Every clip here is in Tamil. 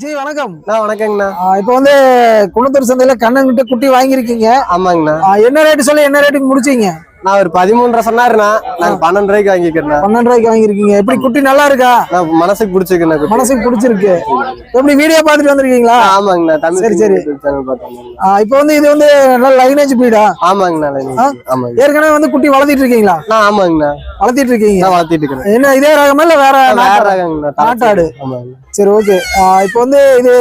ஜி வணக்கம். வணக்கங்கண்ணா. இப்போ வந்து குளத்தூர் சந்தையில கண்ணன் கிட்ட குட்டி வாங்கியிருக்கீங்க. ஆமாங்கண்ணா. என்ன ரேட்டு சொல்லி என்ன ரேட்டுக்கு முடிச்சீங்க? நான் ஒரு பதிமூன்றரை சொன்னாருண்ணா. நாங்க பன்னெண்டு ரூபாய்க்கு வாங்கிக்கிறேன் பன்னெண்டு ரூபாய்க்கு வாங்கியிருக்கீங்க. எப்படி குட்டி நல்லா இருக்கா? நான் மனசுக்கு பிடிச்சிருக்கேன். மனசுக்கு பிடிச்சிருக்கு. எப்படி வீடியோ பார்த்துட்டு வந்திருக்கீங்களா? ஆமாங்கண்ணா. தமிழ் சரி, சரி. இப்போ வந்து இது வந்து நல்ல லைனேஜ் பீடா ஆமாங்கண்ணா? ஆமாங்க. ஏற்கனவே வந்து குட்டி வளர்த்திட்டு இருக்கீங்களா? நான் ஆமாங்கண்ணா. வளர்த்திட்டு இருக்கீங்க. நான் வளர்த்திட்டு இருக்கிறேன் என்ன இதே ரகமா இல்ல வேற வேற? ரகங்கண்ணா. நாட்டாடு. சரி ஓகே இப்போ வந்து இது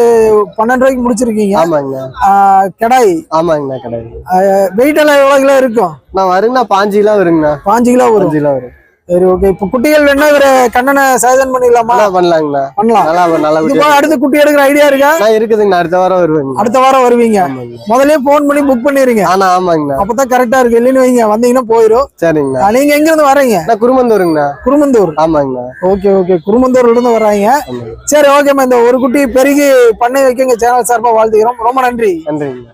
பன்னெண்டு ரூபாய்க்கு முடிச்சிருக்கீங்க. ஆமாங்கண்ணா. கெடாய். ஆமாங்கண்ணா கிடையாது வெயிட் எல்லாம் எவ்வளவு கிலோ இருக்கும்? நான் வருங்கண்ணா பாஞ்சு கிலோ வருங்கண்ணா. பாஞ்சு கிலோ வரும். கிலோ வரும். சரி ஓகே இப்போ குட்டிகள் வேணா இவரு கண்ணனை சஜன் பண்ணிடலாமா? பண்ணலாங்கண்ணா. பண்ணலாம். நல்லா நல்லா அடுத்து குட்டி எடுக்கிற ஐடியா இருக்கா? நான் இருக்குதுங்கண்ணா. அடுத்த வாரம் வருவேங்க. அடுத்த வாரம் வருவீங்க. முதல்லயே போன் பண்ணி புக் பண்ணிருங்க. ஆனா ஆமாங்கண்ணா. அப்பதான் கரெக்டா இருக்கு இல்லைன்னு வைங்க வந்தீங்கன்னா போயிரும். சரிங்கண்ணா. நீங்க எங்க இருந்து வரீங்க? நான் குருமந்தூருங்கண்ணா. குருமந்தூர். ஆமாங்கண்ணா. ஓகே ஓகே குருமந்தூர்ல இருந்து வர்றாங்க. ஆமாங்க. சரி ஓகேம்மா இந்த ஒரு குட்டி பெருகி பண்ணை வைக்க எங்க சேனல் சார்பா வாழ்த்துக்கிறோம். ரொம்ப நன்றி. நன்றிங்கண்ணா.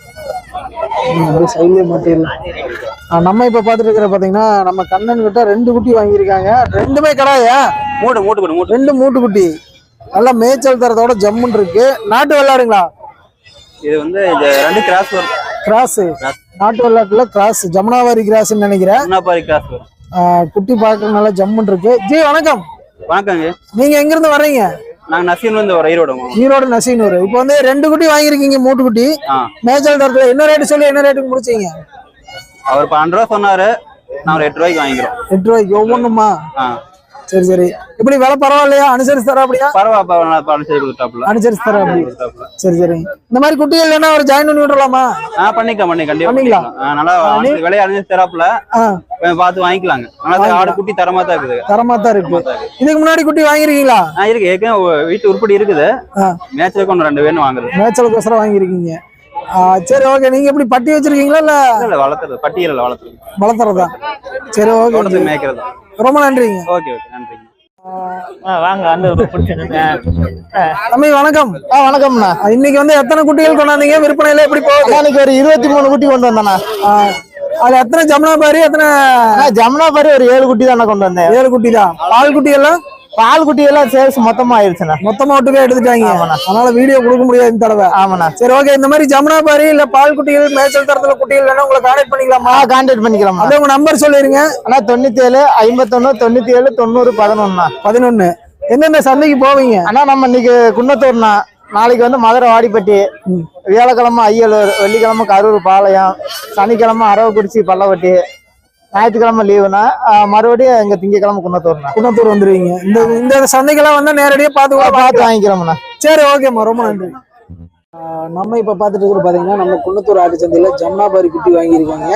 சைட்லயே மாட்டிடலாம் நம்ம இப்ப பாத்துட்டு இருக்கிற பாத்தீங்கன்னா நம்ம கண்ணன் கிட்ட ரெண்டு குட்டி வாங்கியிருக்காங்க. ரெண்டுமே கடாயா? மூட்டு மூட்டு கொடு மூட்டு ரெண்டு மூட்டு குட்டி. நல்லா மேய்ச்சல் தரத்தோட ஜம்முன்னு இருக்கு. நாட்டு வெள்ளாடுங்களா இது வந்து இது ரெண்டு கிராஸ் வரும். கிராஸ் நாட்டு வெள்ளாட்டுல கிராஸ் ஜமுனாவாரி கிராஸ்ன்னு நினைக்கிறேன். கிராஸ் வரும். குட்டி பார்க்க நல்லா ஜம்முன்னு இருக்கு. ஜி வணக்கம். வணக்கங்க நீங்க எங்க இருந்து வர்றீங்க? நாங்க நசீன் வந்து ஒரு ஈரோடு ஈரோடு நசீனூர் இப்போ வந்து ரெண்டு குட்டி வாங்கியிருக்கீங்க மூட்டு குட்டி. மேய்ச்சல் தரத்துல என்ன ரேட்டு சொல்லி என்ன ரேட்டுக்கு முடிச்சீங்க? அவர் பன்னெண்டு ரூபா சொன்னாரு நான் ஒரு எட்டு ரூபாய்க்கு வாங்கிக்கிறோம். எட்டு ரூபாய்க்கு ஒவ்வொன்றுமா சரி சரி. இப்படி விலை பரவாயில்லையா? அனுசரிச்சு தர அப்படியா பரவாயில்ல செய்து கொடுத்தாப்புல அனுசரிச்சு தர அப்படி. சரி சரி. இந்த மாதிரி குட்டிகள் வேணா ஒரு ஜாயின் பண்ணி விட்டுலாமா ஆ பண்ணிக்கலாம் பண்ணி கண்டிப்பா பண்ணிக்கலாம். நல்லா விலையை அனுசரிச்சு தராப்புல. பார்த்து வாங்கிக்கலாங்க. நல்லா ஆடு குட்டி தரமா தான் இருக்குது. தரமா தான் இருக்கு. இதுக்கு முன்னாடி குட்டி வாங்கிருக்கீங்களா இருக்கு. ஏற்கனவே வீட்டு உருப்படி இருக்குது. ஆ. மேட்சுக்கு ஒன்று ரெண்டு வேணும் வாங்குறது. மேய்ச்சலுக்கோசரம் வாங்கியிருக்கீங்க. ஆ, சரி ஓகே நீங்க எப்படி பட்டி வச்சிருக்கீங்களா இல்ல இல்ல, வளர்த்துறது. பட்டியலில் வளர்த்துறது. வளர்த்துறதா? சரி ஓகே ரொம்ப நன்றிங்க. ஓகே ஓகே நன்றிங்க. வாங்க தம்பி வணக்கம். ஆ வணக்கம்ண்ணா இன்னைக்கு வந்து எத்தனை குட்டிகள் கொண்டாந்தீங்க? விற்பனையில எப்படி போகுது? ஒரு இருபத்தி மூணு குட்டி கொண்டு வந்தேண்ணா. அது எத்தனை ஜமுனாபாரி எத்தனை அண்ணா ஜமுனா பாரி ஒரு ஏழு குட்டி தானே கொண்டு வந்தேன். ஏழு குட்டி தான் பால் குட்டி எல்லாம்? பால் குட்டி எல்லாம் சேல்ஸ் மொத்தமா ஆயிடுச்சுண்ணா மொத்தமா ஒட்டுக்கா எடுத்துட்டாங்க. அதனால வீடியோ கொடுக்க முடியாது இந்த தடவை. ஆமாண்ணா. சரி ஓகே இந்த மாதிரி ஜமுனாபாரி இல்ல பால் குட்டிகள் மேய்ச்சல் தரத்துல குட்டிகள் வேணா உங்களை கான்டாக்ட் பண்ணிக்கலாமா? ஆ கான்டாக்ட் பண்ணிக்கலாமா அப்படியே உங்க நம்பர் சொல்லிருங்க. அண்ணா தொண்ணூத்தி ஏழு ஐம்பத்தொன்னு தொண்ணூத்தி ஏழு தொண்ணூறு பதினொன்னா பதினொன்னு. எந்தெந்த சந்தைக்கு போவீங்க? அண்ணா நம்ம இன்னைக்கு குன்னத்தூர்ண்ணா. நாளைக்கு வந்து மதுரை வாடிப்பட்டி. வியாழக்கிழமை ஐயலூர் வெள்ளிக்கிழமை கரூர் பாளையம் சனிக்கிழமை அரவக்குறிச்சி பல்லவட்டி ஞாயிற்றுக்கிழமை லீவுனா மறுபடியும் எங்க திங்கக்கிழமை குன்னத்தூர்ண்ணா. குன்னத்தூர் வந்துருவீங்க. இந்த இந்த சந்தைக்கெல்லாம் வந்தா நேரடியா பார்த்து பார்த்து வாங்கிக்கிறோம்ண்ணா. சரி ஓகேம்மா ரொம்ப நன்றி. நம்ம இப்ப பாத்துட்டு இருக்கிற பாத்தீங்கன்னா நம்ம குன்னத்தூர் ஆட்டு சந்தையில ஜமுனாபாரி குட்டி வாங்கியிருக்காங்க.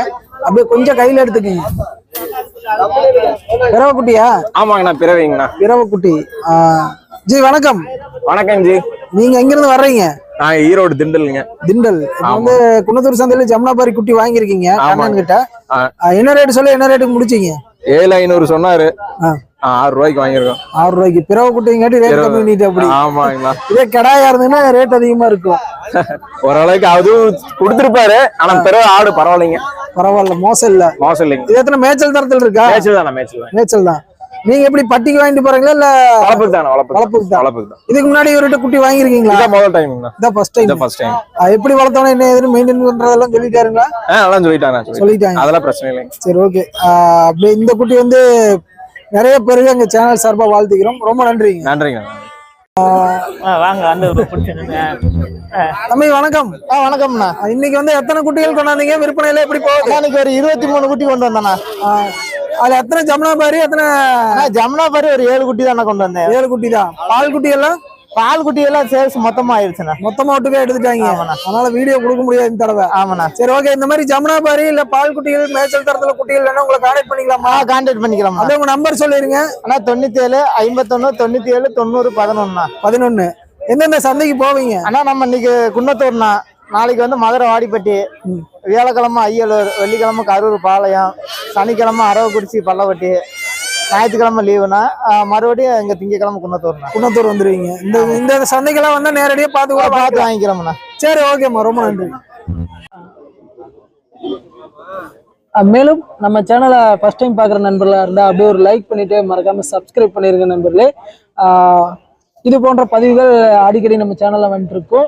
அப்படியே கொஞ்சம் கையில எடுத்துக்கங்க. பிறவ குட்டியா? ஆமாங்கண்ணா பிறவிங்கண்ணா. பிறவ குட்டி. ஜி வணக்கம். வணக்கம் ஜி. நீங்க எங்க இருந்து வர்றீங்க? நான் ஈரோடு திண்டலுங்க திண்டல். வந்து குன்னத்தூர் சந்தையில ஜமுனாபாரி குட்டி வாங்கியிருக்கீங்க. கிட்ட என்ன ரேட் சொல்லி என்ன ரேட்டுக்கு முடிச்சீங்க? ஏழு ஐநூறு சொன்னாரு. ஆறு ரூபாய்க்கு வாங்கியிருக்கோம். ஆறு ரூபாய்க்கு. பிறவ குட்டிங்காட்டி ரேட் பிறவ. கம்மி பண்ணிட்டு அப்படி. ஆமாங்கண்ணா. இதே கடாயா இருந்ததுன்னா ரேட் அதிகமா இருக்கும். ஓரளவுக்கு அதுவும் கொடுத்துருப்பாரு. ஆனா பிறகு ஆடு பரவாயில்லைங்க. பரவாயில்ல மோசம் இல்ல. மோசம் இல்லைங்க. இது எத்தனை மேய்ச்சல் தரத்தில் இருக்கா? மேய்ச்சல் தானே மேய்ச்சல் மேய்ச்சல் தான். நீங்க எப்படி பட்டிக்கு வாங்கிட்டு போறீங்களா இல்ல வளர்ப்புக்கு தானே. வளர்ப்புக்கு தான். வளர்ப்புக்கு தான். இதுக்கு முன்னாடி இவர்கிட்ட குட்டி வாங்கிருக்கீங்களா இதான் முதல் டைம்ங்கண்ணா இதான் ஃபர்ஸ்ட் டைம் ஃபர்ஸ்ட் டைம் எப்படி வளர்த்தோம் என்ன எதுன்னு மெயின்டைன் பண்றதெல்லாம் சொல்லிட்டாருங்களா? ஆ அதெல்லாம் சொல்லிட்டாங்க சொல்லிட்டாங்க. அதெல்லாம் பிரச்சனை இல்லைங்க. சரி ஓகே அப்படியே இந்த குட்டி வந்து நிறைய பேருக்கு எங்க சேனல் சார்பா வாழ்த்துக்கிறோம். ரொம்ப நன்றிங்க. நன்றிங்க. வாங்க பிடிச்சிருங்க. தம்பி வணக்கம். ஆ வணக்கம்ண்ணா. இன்னைக்கு வந்து எத்தனை குட்டிகள் கொண்டாந்தீங்க? விற்பனையில எப்படி போகுது? இன்னைக்கு ஒரு இருபத்தி மூணு குட்டி கொண்டு வந்தேண்ணா. அதுல எத்தனை ஜமுனாபாரி எத்தனை அண்ணா ஜமுனா பாரி ஒரு ஏழு குட்டி தானே கொண்டு வந்தேன். ஏழு குட்டி தான். பால் குட்டி எல்லாம்? பால் குட்டி எல்லாம் சேல்ஸ் மொத்தமா ஆயிடுச்சுண்ணா மொத்தமா ஒட்டுக்கா எடுத்துட்டாங்க. ஆமாண்ணா. அதனால வீடியோ கொடுக்க முடியாது இந்த தடவை. ஆமாண்ணா. சரி ஓகே இந்த மாதிரி ஜமுனாபாரி இல்ல பால் குட்டிகள் மேய்ச்சல் தரத்துல குட்டிகள் வேணா உங்களை கான்டாக்ட் பண்ணிக்கலாமா? கான்டாக்ட் பண்ணிக்கலாமா அப்படியே உங்க நம்பர் சொல்லிருங்க அண்ணா தொண்ணூத்தி ஏழு ஐம்பத்தொன்னு தொண்ணூத்தி ஏழு தொண்ணூறு பதினொன்னா பதினொன்னு. எந்தெந்த சந்தைக்கு போவீங்க? அண்ணா நம்ம இன்னைக்கு குன்னத்தூர்ண்ணா. நாளைக்கு வந்து மதுரை வாடிப்பட்டி வியாழக்கிழமை ஐயலூர் வெள்ளிக்கிழமை கரூர் பாளையம் சனிக்கிழமை அரவக்குறிச்சி பல்லவட்டி ஞாயிற்றுக்கிழமை லீவுனா மறுபடியும் இங்க திங்கக்கிழமை குன்னத்தூர்ண்ணா. குன்னத்தூர் வந்துருவீங்க. இந்த இந்த சந்தைக்கெல்லாம் வந்தா நேரடியா பார்த்து கூட பார்த்து. வாங்கிக்கிறோம்ண்ணா. சரி ஓகேம்மா ரொம்ப நன்றி. மேலும் நம்ம சேனலை ஃபர்ஸ்ட் டைம் பார்க்குற நண்பர்களாக இருந்தால் அப்படியே ஒரு லைக் பண்ணிட்டு மறக்காம சப்ஸ்கிரைப் பண்ணிருங்க நண்பர்களே. இது போன்ற பதிவுகள் அடிக்கடி நம்ம சேனலில் வந்துட்டு இருக்கோம்